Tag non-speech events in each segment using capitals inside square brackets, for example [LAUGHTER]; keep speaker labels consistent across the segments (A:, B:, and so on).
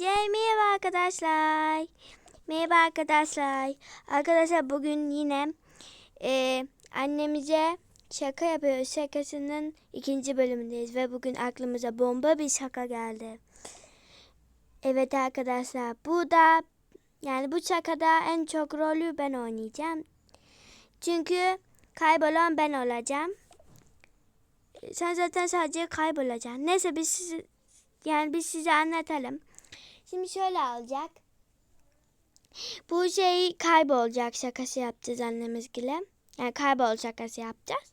A: Merhaba arkadaşlar. Merhaba arkadaşlar. Arkadaşlar bugün yine e, annemize şaka yapıyoruz. Şakasının ikinci bölümündeyiz ve bugün aklımıza bomba bir şaka geldi. Evet arkadaşlar bu da yani bu şakada en çok rolü ben oynayacağım. Çünkü kaybolan ben olacağım. Sen zaten sadece kaybolacaksın. Neyse biz sizi, yani biz size anlatalım. Şimdi şöyle olacak. Bu şey kaybolacak şakası yapacağız annemizle. Yani kaybol şakası yapacağız.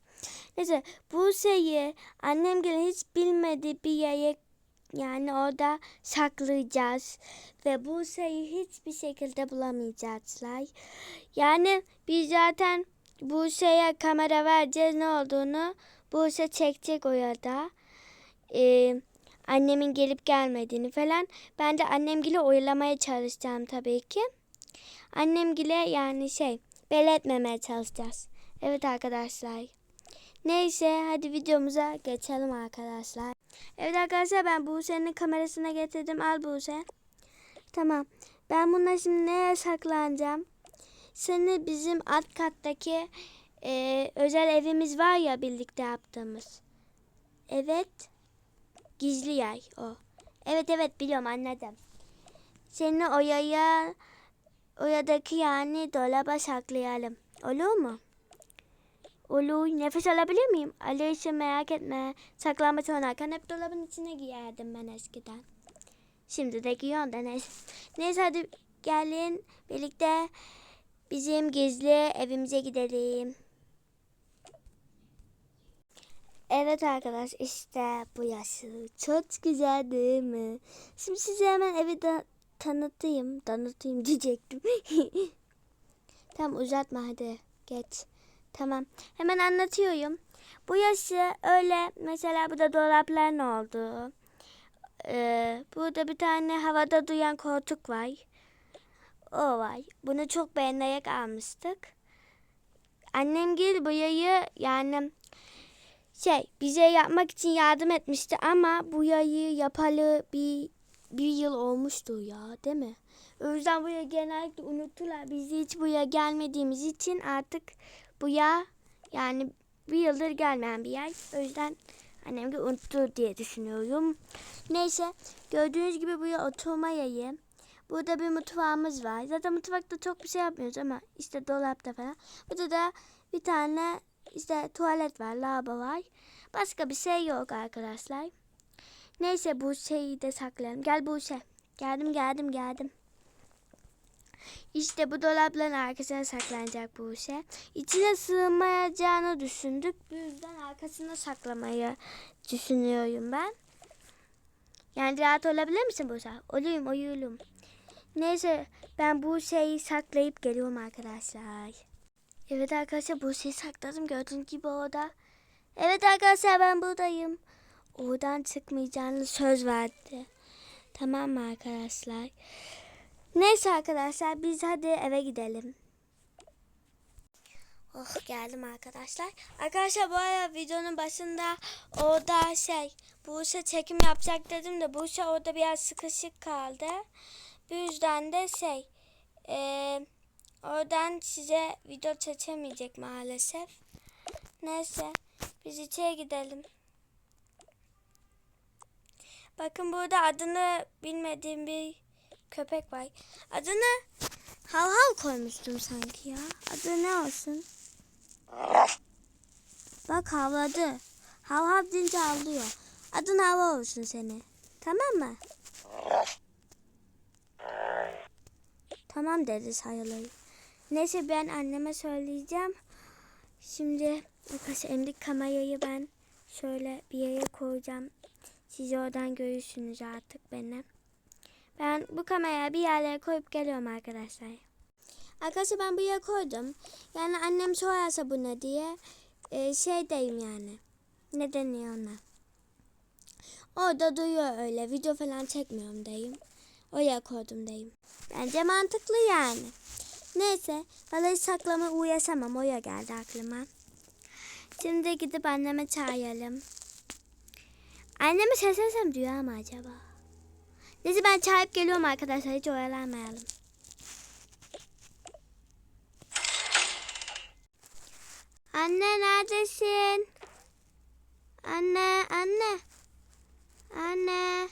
A: Neyse bu şeyi annemgile hiç bilmediği bir yere yani orada saklayacağız. Ve bu şeyi hiçbir şekilde bulamayacaklar. Yani biz zaten bu şeye kamera vereceğiz ne olduğunu. Bu şey çekecek o yada. Ee, annemin gelip gelmediğini falan. Ben de annemgile oyalamaya çalışacağım tabii ki. Annemgile yani şey belli etmemeye çalışacağız. Evet arkadaşlar. Neyse hadi videomuza geçelim arkadaşlar. Evet arkadaşlar ben Buse'nin kamerasına getirdim. Al Buse. Tamam. Ben bununla şimdi neye saklanacağım? Seni bizim alt kattaki e, özel evimiz var ya birlikte yaptığımız. Evet. Gizli yay o. Evet evet biliyorum anladım. Seni oyaya oyadaki yani dolaba saklayalım. Olur mu? Olur. Nefes alabilir miyim? Alırsa merak etme. Saklanmaç oynarken hep dolabın içine giyerdim ben eskiden. Şimdi de giyiyorum da neyse. Neyse hadi gelin birlikte bizim gizli evimize gidelim. Evet arkadaş işte bu yaşı. Çok güzel değil mi? Şimdi size hemen evi de tanıtayım. Tanıtayım [LAUGHS] diyecektim. tamam uzatma hadi geç. Tamam hemen anlatıyorum. Bu yaşı öyle mesela burada dolapların olduğu. Ee, burada bir tane havada duyan koltuk var. O var. Bunu çok beğenerek almıştık. Annem gel bu yayı yani şey bize yapmak için yardım etmişti ama bu yayı yapalı bir bir yıl olmuştu ya değil mi? O yüzden buraya genellikle unuttular. Biz hiç buraya gelmediğimiz için artık bu ya yani bir yıldır gelmeyen bir yer. O yüzden annem de unuttu diye düşünüyorum. Neyse gördüğünüz gibi buraya oturma yayı. Burada bir mutfağımız var. Zaten mutfakta çok bir şey yapmıyoruz ama işte dolapta falan. Burada da bir tane işte tuvalet var, lavabo var. Başka bir şey yok arkadaşlar. Neyse bu şeyi de saklayalım. Gel bu şey. Geldim geldim geldim. İşte bu dolapların arkasına saklanacak bu şey. İçine sığmayacağını düşündük. Bu yüzden arkasına saklamayı düşünüyorum ben. Yani rahat olabilir misin bu şey? Olayım uyuyalım. Neyse ben bu şeyi saklayıp geliyorum arkadaşlar. Evet arkadaşlar bu şeyi sakladım gördüğünüz gibi orada. Evet arkadaşlar ben buradayım. Oradan çıkmayacağını söz verdi. Tamam mı arkadaşlar? Neyse arkadaşlar biz hadi eve gidelim. Oh geldim arkadaşlar. Arkadaşlar bu arada videonun başında orada şey Buse çekim yapacak dedim de Buse orada biraz sıkışık kaldı. Bu yüzden de şey eee Oradan size video çekemeyecek maalesef. Neyse biz içeri gidelim. Bakın burada adını bilmediğim bir köpek var. Adını hav hav koymuştum sanki ya. Adı ne olsun? Bak havladı. Hav hav deyince havlıyor. Adın hava olsun seni. Tamam mı? Tamam dedi sayıları. Neyse ben anneme söyleyeceğim. Şimdi arkadaşlar emdik kamerayı ben şöyle bir yere koyacağım. Siz oradan görürsünüz artık beni. Ben bu kamerayı bir yerlere koyup geliyorum arkadaşlar. Arkadaşlar ben buraya koydum. Yani annem sorarsa bu ne diye e, şey deyim yani. Ne deniyor ona? Orada duyuyor öyle. Video falan çekmiyorum deyim. Oraya koydum deyim. Bence mantıklı yani. Neyse balayı saklama uğraşamam o ya geldi aklıma. Şimdi gidip anneme çağıralım. Anneme seslensem duyar mı acaba? Neyse ben çağırıp geliyorum arkadaşlar. Hiç oyalanmayalım. Anne neredesin? Anne, anne. Anne.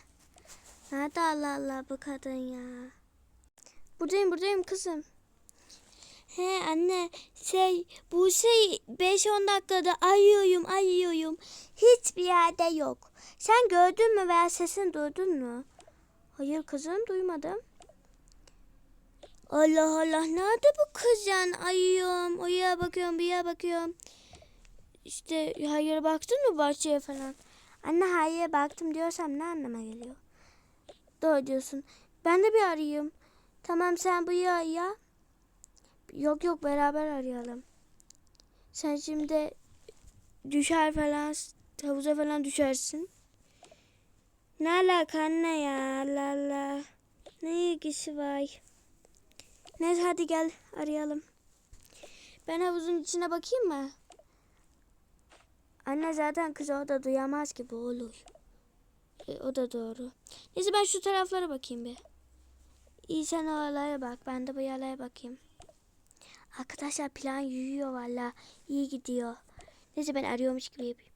A: Nerede Allah Allah bu kadın ya? Buradayım, buradayım kızım. He anne, şey bu şey 5-10 dakikada arıyorum, arıyorum. Hiçbir yerde yok. Sen gördün mü veya sesini duydun mu? Hayır kızım, duymadım. Allah Allah, nerede bu kız yani? Arıyorum, o yere bakıyorum, bir yere bakıyorum. İşte hayır baktın mı bahçeye falan? Anne hayır baktım diyorsam ne anlama geliyor? Doğru diyorsun. Ben de bir arayayım. Tamam sen bu ya ya. Yok yok beraber arayalım. Sen şimdi düşer falan havuza falan düşersin. Ne alaka anne ya Allah Allah. Ne ilgisi var? Neyse hadi gel arayalım. Ben havuzun içine bakayım mı? Anne zaten kız orada duyamaz gibi olur. E, o da doğru. Neyse ben şu taraflara bakayım bir. İyi sen oralara bak. Ben de bu yerlere bakayım. Arkadaşlar plan yürüyor valla. İyi gidiyor. Neyse ben arıyormuş gibi yapayım.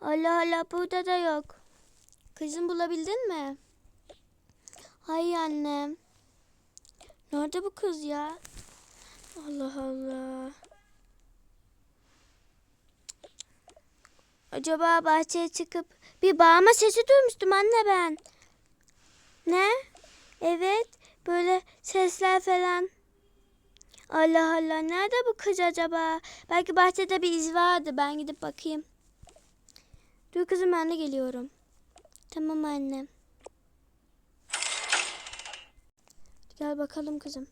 A: Allah Allah burada da yok. Kızım bulabildin mi? Hayır annem. Nerede bu kız ya? Allah Allah. Acaba bahçeye çıkıp bir bağırma sesi duymuştum anne ben. Ne? Evet. Böyle sesler falan. Allah Allah. Nerede bu kız acaba? Belki bahçede bir iz vardı. Ben gidip bakayım. Dur kızım ben de geliyorum. Tamam annem. Gel bakalım kızım.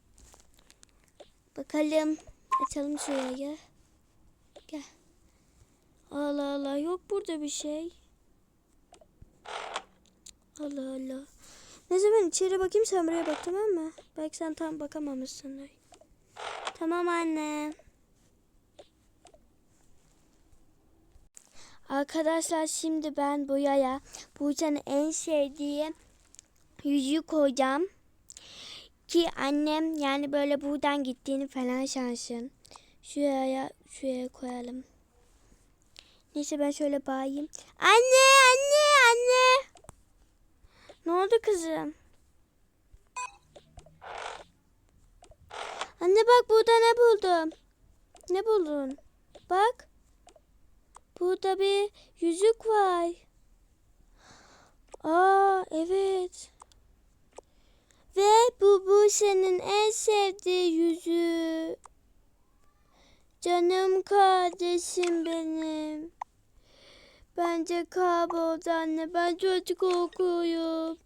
A: Bakalım. Açalım şurayı. Gel. Allah Allah yok burada bir şey. Allah Allah. Neyse ben içeri bakayım sen buraya bak tamam mı? Belki sen tam bakamamışsındır. Tamam anne. Arkadaşlar şimdi ben boyaya Buğcan'ın en sevdiği yüzüğü koyacağım. Ki annem yani böyle buradan gittiğini falan şansın. Şuraya şuraya koyalım. Neyse ben şöyle bağlayayım. Anne anne anne. Ne oldu kızım? Anne bak burada ne buldum. Ne buldun? Bak. Burada bir yüzük var. Aa evet. Ve bu bu senin en sevdiği yüzüğü. Canım kardeşim benim. Bence kayboldu anne. Ben çok korkuyorum.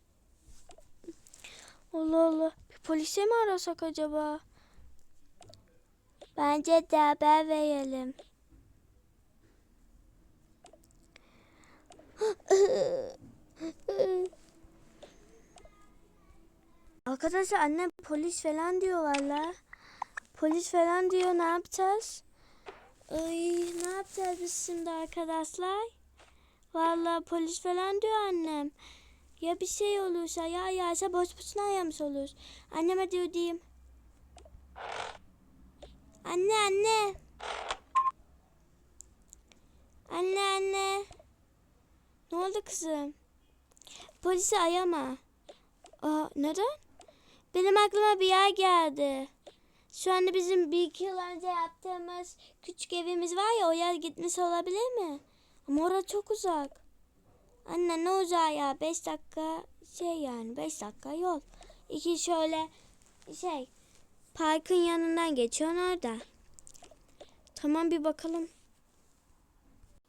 A: Allah Allah. Bir polise mi arasak acaba? Bence de haber verelim. Arkadaşlar annem polis falan diyor valla. Polis falan diyor ne yapacağız? Ay ne yapacağız biz şimdi arkadaşlar? Vallahi polis falan diyor annem. Ya bir şey olursa ya yağsa boş boşuna ayamış olur. Anneme diyor diyeyim. Anne anne. Anne anne. Ne oldu kızım? Polisi ayama. Aa, neden? Benim aklıma bir yer geldi. Şu anda bizim bir iki yıl önce yaptığımız küçük evimiz var ya o yer gitmiş olabilir mi? Ama orası çok uzak. Anne ne uzağı ya? Beş dakika şey yani beş dakika yol. İki şöyle şey parkın yanından geçiyorsun orada. Tamam bir bakalım.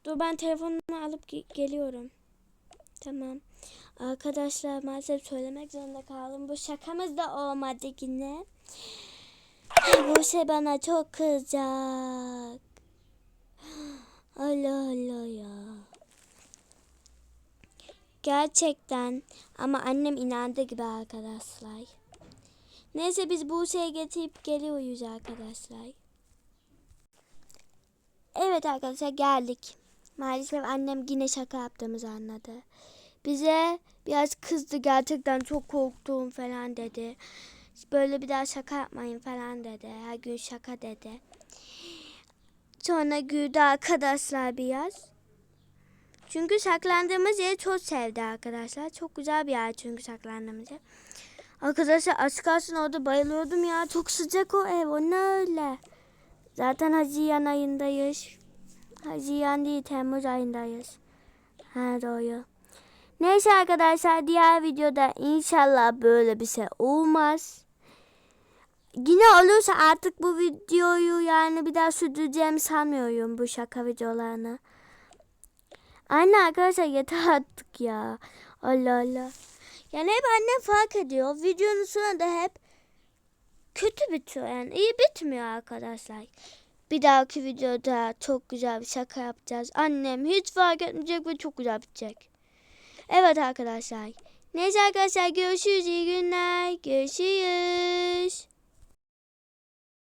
A: Dur ben telefonumu alıp ge- geliyorum. Tamam. Arkadaşlar maalesef söylemek zorunda kaldım. Bu şakamız da olmadı yine. Bu şey bana çok kızacak. Allah Allah ya. Gerçekten ama annem inandı gibi arkadaşlar. Neyse biz bu şeyi getirip geliyoruz arkadaşlar. Evet arkadaşlar geldik. Maalesef annem yine şaka yaptığımızı anladı. bize biraz kızdı gerçekten çok korktum falan dedi. Böyle bir daha şaka yapmayın falan dedi. Her gün şaka dedi. Sonra güldü arkadaşlar biraz. Çünkü saklandığımız yeri çok sevdi arkadaşlar. Çok güzel bir yer çünkü saklandığımız yer. Arkadaşlar az kalsın orada bayılıyordum ya. Çok sıcak o ev. O ne öyle? Zaten Haziran ayındayız. Haziran değil Temmuz ayındayız. Ha doğru. Neyse arkadaşlar diğer videoda inşallah böyle bir şey olmaz. Yine olursa artık bu videoyu yani bir daha sürdüreceğimi sanmıyorum bu şaka videolarını. Anne arkadaşlar yeter artık ya. Allah Allah. Yani hep annem fark ediyor. Videonun sonunda hep kötü bitiyor yani. iyi bitmiyor arkadaşlar. Bir dahaki videoda çok güzel bir şaka yapacağız. Annem hiç fark etmeyecek ve çok güzel bitecek. Evet arkadaşlar. Neyse arkadaşlar görüşürüz. İyi günler. Görüşürüz.